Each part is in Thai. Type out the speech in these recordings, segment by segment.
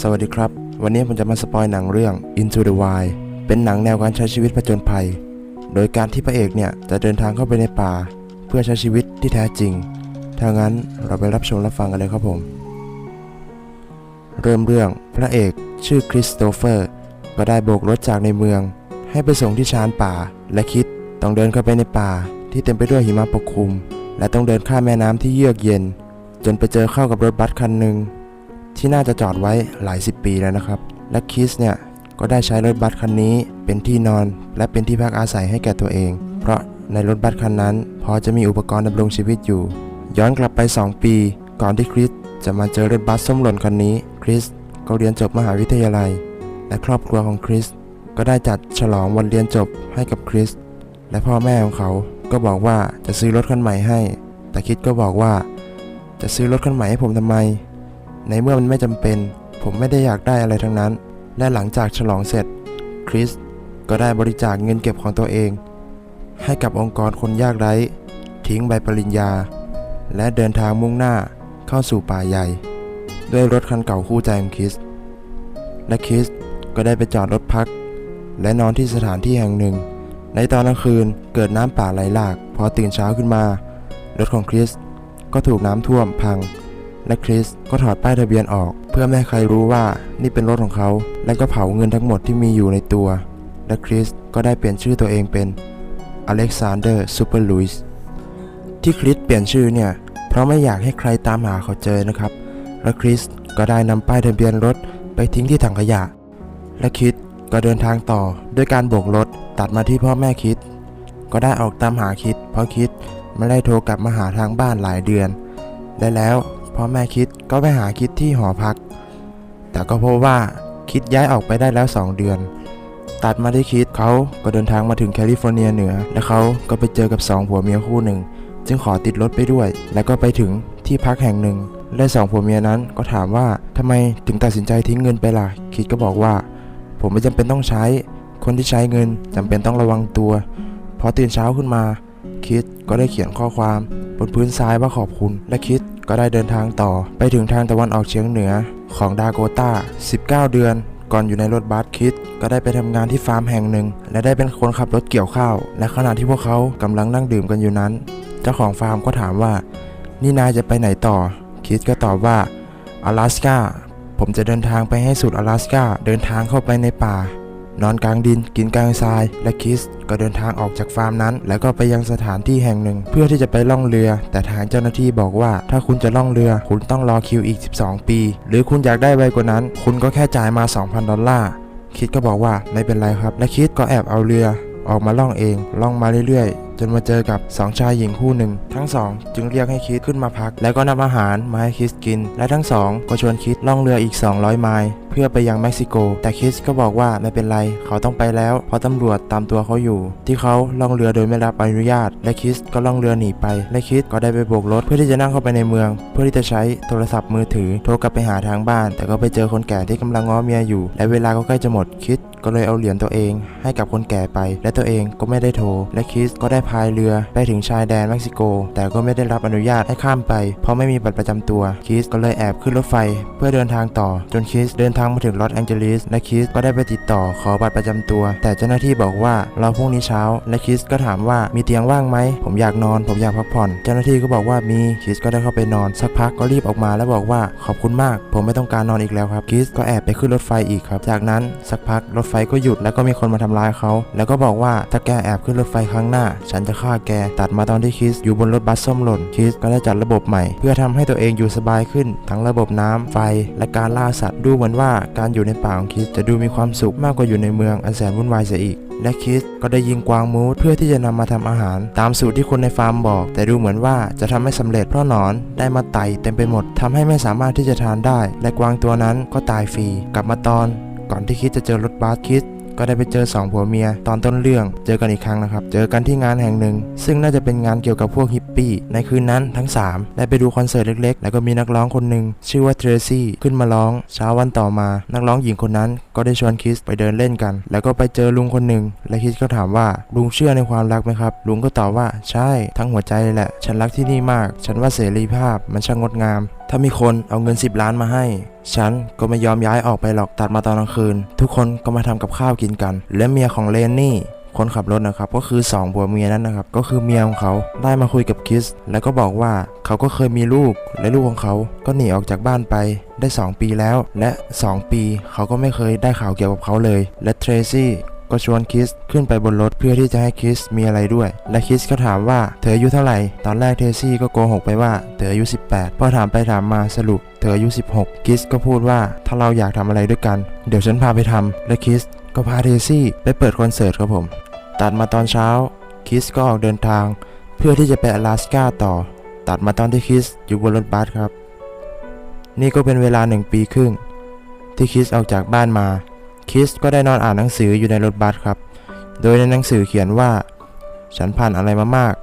สวัสดีครับ วันนี้ผมจะมาสปอยหนังเรื่อง Into the Wild เป็นหนังแนวการใช้ชีวิตผจญภัย โดยการที่พระเอกเนี่ยจะเดินทางเข้าไปในป่า เพื่อใช้ชีวิตที่แท้จริง ถ้างั้นเราไปรับชมรับฟังกันเลยครับผม เริ่มเรื่องพระเอกชื่อคริสโตเฟอร์ ก็ได้โบกรถจากในเมือง ให้ไปส่งที่ชานป่า และคิดต้องเดินเข้าไปในป่า ที่เต็มไปด้วยหิมะปกคลุม และต้องเดินข้ามแม่น้ำที่เยือกเย็น จนไปเจอเข้ากับรถบัสคันหนึ่ง ที่น่าจะจอดไว้หลายสิบปีแล้วนะครับ และคิสเนี่ยก็ได้ใช้รถบัสคันนี้เป็นที่นอนและเป็นที่พักอาศัยให้แก่ตัวเอง เพราะในรถบัสคันนั้น พอจะมีอุปกรณ์ดำรงชีวิตอยู่ ย้อนกลับไป 2 ปี ก่อนที่คริสจะมาเจอรถบัสส้มหล่นคันนี้คริสก็เรียนจบมหาวิทยาลัย และครอบครัวของคริสก็ได้จัดฉลองวันเรียนจบให้กับคริสและพ่อแม่ของเขาก็บอกว่าจะซื้อรถคันใหม่ให้ แต่คิดก็บอกว่า จะซื้อรถคันใหม่ให้ผมทำไม ในเมื่อมันไม่จำเป็น ผมไม่ได้อยากได้อะไรทั้งนั้น และหลังจากฉลองเสร็จ คริสก็ได้บริจาคเงินเก็บของตัวเอง ให้กับองค์กรคนยากไร้ ทิ้งใบปริญญา และเดินทางมุ่งหน้าเข้าสู่ป่าใหญ่ ด้วยรถคันเก่าคู่ใจของคริส และคริสก็ได้ไปจอดรถพัก และนอนที่สถานที่แห่งหนึ่ง ในตอนกลางคืนเกิดน้ำป่าไหลหลาก พอตื่นเช้าขึ้นมา รถของคริสก็ถูกน้ำท่วมพัง และคริสก็ถอดป้ายทะเบียนออก เพื่อไม่ให้ใครรู้ว่านี่เป็นรถของเขา และก็เผาเงินทั้งหมดที่มีอยู่ในตัว และคริสก็ได้เปลี่ยนชื่อตัวเองเป็นอเล็กซานเดอร์ซูเปอร์ลุยส์ที่คริสเปลี่ยนชื่อเนี่ย เพราะไม่อยากให้ใครตามหาเขาเจอนะครับ และคริสก็ได้นำป้ายทะเบียนรถไปทิ้งที่ถังขยะ และคิดก็เดินทางต่อด้วยการโบกรถตัดมาที่พ่อแม่คิด ก็ได้ออกตามหาคิด เพราะคิดไม่ได้โทรกลับมาหาทางบ้านหลายเดือนและแล้ว พ่อแม่คิดก็ไปหาคิดที่หอพัก แต่ก็พบว่าคิดย้ายออกไปได้แล้ว 2 เดือน ตัดมาที่คิดเขาก็เดินทางมาถึงแคลิฟอร์เนียเหนือ และเขาก็ไปเจอกับสองผัวเมียคู่หนึ่ง จึงขอติดรถไปด้วย แล้วก็ไปถึงที่พักแห่งหนึ่ง และสองผัวเมียนั้นก็ถามว่าทำไมถึงตัดสินใจทิ้งเงินไปล่ะ คิดก็บอกว่า ผมไม่จำเป็นต้องใช้ คนที่ใช้เงินจำเป็นต้องระวังตัว พอตื่นเช้าขึ้นมา คิดก็ได้เขียนข้อความบนพื้นทรายว่าขอบคุณ และคิด ก็ได้เดินทางต่อ ไปถึงทางตะวันออกเฉียงเหนือของดาโกตา 19 เดือน ก่อนอยู่ในรถบัสคิด ก็ได้ไปทำงานที่ฟาร์มแห่งหนึ่ง และได้เป็นคนขับรถเกี่ยวข้าว และขณะที่พวกเขากำลังนั่งดื่มกันอยู่นั้น เจ้าของฟาร์มก็ถามว่า นี่นายจะไปไหนต่อ คิดก็ตอบว่า阿拉สกาผมจะเดินทางไปให้สุด阿拉สกาเดินทางเข้าไปในป่า นอนกลางดิน กินกลางทราย และคิสก็เดินทางออกจากฟาร์มนั้น แล้วก็ไปยังสถานที่แห่งหนึ่ง เพื่อที่จะไปล่องเรือ แต่ทางเจ้าหน้าที่บอกว่า ถ้าคุณจะล่องเรือ คุณต้องรอคิวอีก 12 ปี หรือคุณอยากได้ไวกว่านั้น คุณก็แค่จ่ายมา 2,000 ดอลลาร์คิดก็บอกว่าไม่เป็นไรครับ และคิดก็แอบเอาเรือออกมาล่องเอง ล่องมาเรื่อยๆ จนมาเจอกับสองชายหญิงคู่หนึ่ง ทั้งสองจึงเรียกให้คิดขึ้นมาพัก แล้วก็นำอาหารมาให้คิดกิน และทั้งสองก็ชวนคิดล่องเรืออีก 200 ไมล์เพื่อไปยังเม็กซิโก แต่คิสก็บอกว่าไม่เป็นไร เขาต้องไปแล้วเพราะตำรวจตามตัวเขาอยู่ ที่เขาล่องเรือโดยไม่รับอนุญาต และคิสก็ล่องเรือหนีไป และคิสก็ได้ไปโบกรถเพื่อที่จะนั่งเข้าไปในเมือง เพื่อที่จะใช้โทรศัพท์มือถือโทรกลับไปหาทางบ้าน แต่ก็ไปเจอคนแก่ที่กำลังง้อเมียอยู่ และเวลาก็ใกล้จะหมดคิด ก็เลยเอาเหรียญตัวเองให้กับคนแก่ไป และตัวเองก็ไม่ได้โทร และคิสก็ได้พายเรือไปถึงชายแดนเม็กซิโก แต่ก็ไม่ได้รับอนุญาตให้ข้ามไป เพราะไม่มีบัตรประจำตัวคิสก็เลยแอบขึ้นรถไฟ เพื่อเดินทางต่อจนคิสเดินทางมาถึงลอสแองเจลิสและคิสก็ได้ไปติดต่อขอบัตรประจำตัว แต่เจ้าหน้าที่บอกว่ารอพรุ่งนี้เช้า และคิสก็ถามว่ามีเตียงว่างไหมผมอยากนอน ผมอยากพักผ่อน เจ้าหน้าที่ก็บอกว่ามีคิสก็ได้เข้าไปนอนสักพักก็รีบออกมาแล้วบอกว่าขอบคุณมาก ผมไม่ต้องการนอนอีกแล้วครับคิสก็แอบไปขึ้นรถไฟอีกครับ จากนั้นสักพักรถไฟฟก็หยุดแล้วก็มีคนมาทำร้ายเขา แล้วก็บอกว่าถ้าแกแอบขึ้นรถไฟครั้งหน้า ฉันจะฆ่าแก ตัดมาตอนที่คิสอยู่บนรถบัสส้มหล่น คิสก็ได้จัดระบบใหม่ เพื่อทำให้ตัวเองอยู่สบายขึ้น ทั้งระบบน้ำไฟ และการล่าสัตว์ ดูเหมือนว่าการอยู่ในป่าของคิสจะดูมีความสุขมากกว่าอยู่ในเมืองอันแสนวุ่นวายเสียอีก และคิสก็ได้ยิงกวางมูสเพื่อที่จะนำมาทำอาหาร ตามสูตรที่คนในฟาร์มบอก แต่ดูเหมือนว่าจะทำไม่สำเร็จเพราะหนอนได้มาไต่เต็มไปหมดทำให้ไม่สามารถที่จะทานได้ และกวางตัวนั้นก็ตายฟรีกลับมาตอน ก่อนที่คิดจะเจอรถบัสคิดก็ได้ไปเจอสองผัวเมียตอนต้นเรื่องเจอกันอีกครั้งนะครับ เจอกันที่งานแห่งหนึ่ง ซึ่งน่าจะเป็นงานเกี่ยวกับพวกฮิปปี้ ในคืนนั้นทั้ง 3 ได้ไปดูคอนเสิร์ตเล็กๆ แล้วก็มีนักร้องคนหนึ่งชื่อว่าเทรซี่ขึ้นมาร้อง เช้าวันต่อมา นักร้องหญิงคนนั้นก็ได้ชวนคิสไปเดินเล่นกัน แล้วก็ไปเจอลุงคนหนึ่งและคิสก็ถามว่าลุงเชื่อในความรักไหมครับ ลุงก็ตอบว่าใช่ทั้งหัวใจเลยแหละ ฉันรักที่นี่มาก ฉันว่าเสรีภาพมันช่างงดงามถ้ามีคนเอาเงิน 10 ล้านมาให้ ฉันก็ไม่ยอมย้ายออกไปหรอกตัดมาตอนกลางคืน ทุกคนก็มาทำกับข้าวกินกัน และเมียของเลนนี่คนขับรถนะครับก็คือสองผัวเมียนั้นนะครับก็คือเมียของเขาได้มาคุยกับคิส แล้วก็บอกว่าเขาก็เคยมีลูกและลูกของเขาก็หนีออกจากบ้านไปได้ 2 ปีแล้ว และ 2 ปีเขาก็ไม่เคยได้ข่าวเกี่ยวกับเขาเลย และเทรซี่ ก็ชวนคิสขึ้นไปบนรถเพื่อที่จะให้คิสมีอะไรด้วย และคิสก็ถามว่าเธออายุเท่าไหร่ ตอนแรกเทซี่ก็โกหกไปว่าเธออายุ 18 พอถามไปถามมาสรุปเธออายุ 16 คิสก็พูดว่าถ้าเราอยากทำอะไรด้วยกัน เดี๋ยวฉันพาไปทำและคิสก็พาเทซี่ไปเปิดคอนเสิร์ตครับผม ตัดมาตอนเช้าคิสก็ออกเดินทาง เพื่อที่จะไปอลาสก้าต่อ ตัดมาตอนที่คิสอยู่บนรถบัสครับ นี่ก็เป็นเวลาหนึ่งปีครึ่งที่คิสออกจากบ้านมา คิสก็ได้นอนอ่านหนังสืออยู่ในรถบัสครับ โดยในหนังสือเขียนว่า ฉันผ่านอะไรมามาก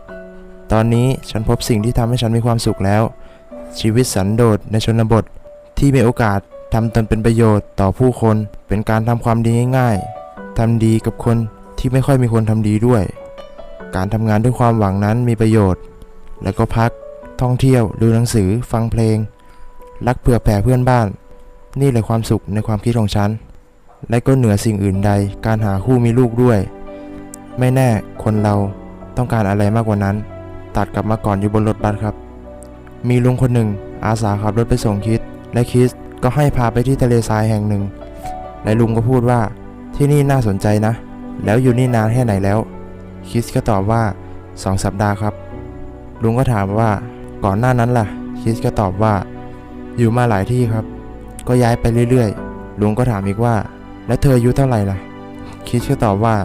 ตอนนี้ฉันพบสิ่งที่ทำให้ฉันมีความสุขแล้ว ชีวิตสันโดษในชนบท ที่มีโอกาสทำตนเป็นประโยชน์ต่อผู้คน เป็นการทำความดีง่ายๆทำดีกับคนที่ไม่ค่อยมีคนทำดีด้วย การทำงานด้วยความหวังนั้นมีประโยชน์ แล้วก็พัก ท่องเที่ยว ดูหนังสือ ฟังเพลง รักเผื่อแผ่เพื่อนบ้าน นี่เลยความสุขในความคิดของฉัน และก็เหนือสิ่งอื่นใด การหาคู่มีลูกด้วย ไม่แน่คนเราต้องการอะไรมากกว่านั้น ตัดกลับมาก่อนอยู่บนรถบัสครับ มีลุงคนหนึ่ง อาสาขับรถไปส่งคิด และคิสก็ให้พาไปที่ทะเลทรายแห่งหนึ่ง และลุงก็พูดว่าที่นี่น่าสนใจนะ แล้วอยู่นี่นานแค่ไหนแล้ว คิสก็ตอบว่าสองสัปดาห์ครับ ลุงก็ถามว่าก่อนหน้านั้นล่ะ คิสก็ตอบว่า อยู่มาหลายที่ครับ ก็ย้ายไปเรื่อยๆ ลุงก็ถามอีกว่า แล้วเธออายุเท่าไหร่ล่ะ คิดก็ตอบว่า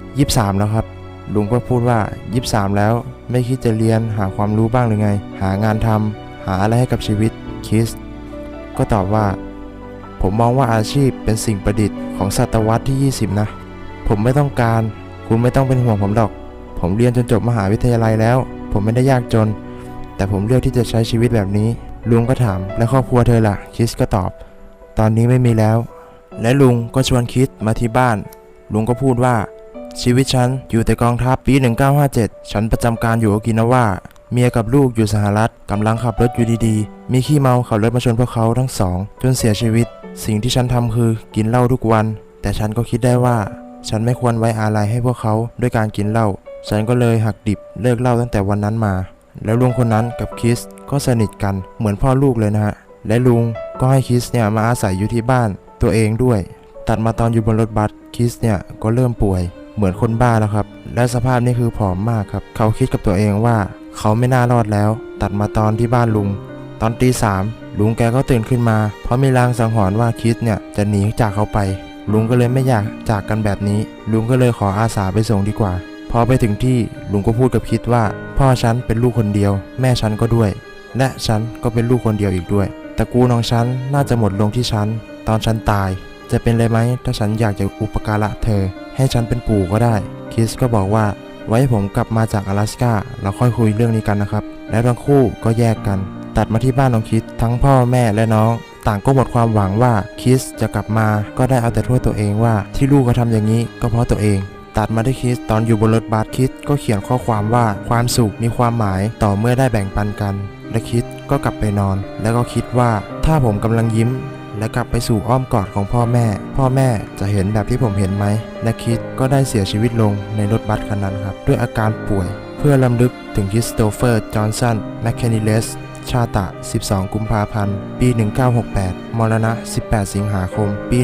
23 แล้วครับ ลุงก็พูดว่า 23 แล้ว ไม่คิดจะเรียนหาความรู้บ้างหรือไง หางานทำหาอะไรให้กับชีวิต คิส ก็ตอบว่า ผมมองว่าอาชีพเป็นสิ่งประดิษฐ์ของศตวรรษที่ 20 นะ ผมไม่ต้องการ คุณไม่ต้องเป็นห่วงผมหรอก ผมเรียนจนจบมหาวิทยาลัยแล้ว ผมไม่ได้ยากจน แต่ผมเลือกที่จะใช้ชีวิตแบบนี้ ลุงก็ถาม แล้วครอบครัวเธอล่ะ คิสก็ตอบ ตอนนี้ไม่มีแล้ว และลุงก็ชวนคิดมาที่บ้าน ลุงก็พูดว่า ชีวิตฉันอยู่แต่กองทัพปี 1957 ฉันประจำการอยู่โอกินาวาเมียกับลูกอยู่สหรัฐกำลังขับรถอยู่ดีๆ มีขี้เมาขับรถมาชนพวกเขาทั้งสอง จนเสียชีวิต สิ่งที่ฉันทำคือกินเหล้าทุกวัน แต่ฉันก็คิดได้ว่า ฉันไม่ควรไว้อาลัยให้พวกเขาด้วยการกินเหล้าฉันก็เลยหักดิบเลิกเหล้าตั้งแต่วันนั้นมา แล้วลุงคนนั้นกับคิสก็สนิทกันเหมือนพ่อลูกเลยนะฮะและลุงก็ให้คิสเนี่ยมาอาศัยอยู่ที่บ้าน ตัวเองด้วย ตัดมาตอนอยู่บนรถบัสคิสเนี่ยก็เริ่มป่วยเหมือนคนบ้าแล้วครับ และสภาพนี่คือผอมมากครับ เขาคิดกับตัวเองว่าเขาไม่น่ารอดแล้ว ตัดมาตอนที่บ้านลุง ตอนตีสามลุงแกก็ตื่นขึ้นมา เพราะมีลางสังหรณ์ว่าคิสเนี่ยจะหนีจากเขาไป ลุงก็เลยไม่อยากจากกันแบบนี้ ลุงก็เลยขออาสาไปส่งดีกว่า พอไปถึงที่ลุงก็พูดกับคิดว่า พ่อฉันเป็นลูกคนเดียว แม่ฉันก็ด้วย และฉันก็เป็นลูกคนเดียวอีกด้วยตระกูลของฉันน่าจะหมดลงที่ฉัน ตอนฉันตาย จะเป็นเลยไหมถ้าฉันอยากจะอุปการะเธอ ให้ฉันเป็นปู่ก็ได้ คิสก็บอกว่า ไว้ผมกลับมาจาก阿拉斯ก้าเราค่อยคุยเรื่องนี้กันนะครับ แล้วทั้งคู่ก็แยกกัน ตัดมาที่บ้านของคิดทั้งพ่อแม่และน้อง ต่างก็หมดความหวังว่าคิสจะกลับมาก็ได้เอาแต่โทษตัวเองว่า ที่ลูกเขาทำอย่างนี้ก็เพราะตัวเอง ตัดมาที่คิสตอนอยู่บนรถบัสคิสก็เขียนข้อความว่าความสุขมีความหมายต่อเมื่อได้แบ่งปันกัน และคิดก็กลับไปนอน แล้วก็คิดว่าถ้าผมกำลังยิ้ม และกลับไปสู่อ้อมกอดของพ่อแม่ พ่อแม่จะเห็นแบบที่ผมเห็นไหมและคิดก็ได้เสียชีวิตลงในรถบัสคันนั้นครับ ด้วยอาการป่วย เพื่อลำลึกถึงคริสโตเฟอร์ จอห์นสัน แมคเคนิเลส ชาตะ 12 กุมภาพันธ์ ปี 1968 มรณะ 18 สิงหาคม ปี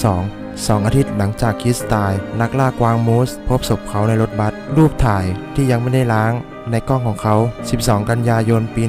1992สองอาทิตย์หลังจากคิสตาย นักล่ากวางมูส พบศพเขาในรถบัส รูปถ่ายที่ยังไม่ได้ล้าง ในกล้องของเขา 12 กันยายน ปี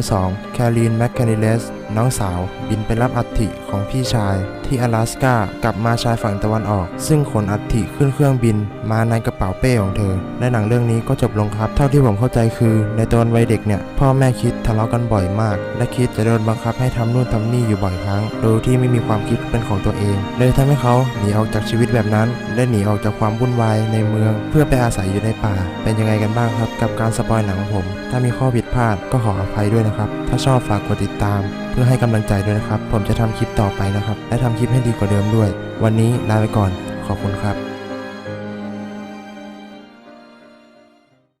1992 แคลรีน แมคคนิเลส น้องสาวบินไปรับอัฐิของพี่ชาย ที่阿拉สกากลับมาชายฝั่งตะวันออก ซึ่งขนอัฐิขึ้นเครื่องบิน มาในกระเป๋าเป้ของเธอ และหนังเรื่องนี้ก็จบลงครับ เท่าที่ผมเข้าใจคือ ในตอนวัยเด็กเนี่ย พ่อแม่คิดทะเลาะกันบ่อยมาก และคิดจะโดนบังคับให้ทำนู่นทำนี่อยู่บ่อยครั้ง โดยที่ไม่มีความคิดเป็นของตัวเอง เลยทำให้เขาหนีออกจากชีวิตแบบนั้น และหนีออกจากความวุ่นวายในเมือง เพื่อไปอาศัยอยู่ในป่า เป็นยังไงกันบ้างครับ กับการสปอยหนังของผม ถ้ามีข้อผิดพลาดก็ขออภัยด้วยนะครับ ถ้าชอบฝากกดติดตาม เพื่อให้กำลังใจด้วยนะครับ ผมจะทำคลิปต่อไปนะครับ และทำลิปให้ดีกว่าเดิมด้วย วันนี้ลาไปก่อน ขอบคุณครับ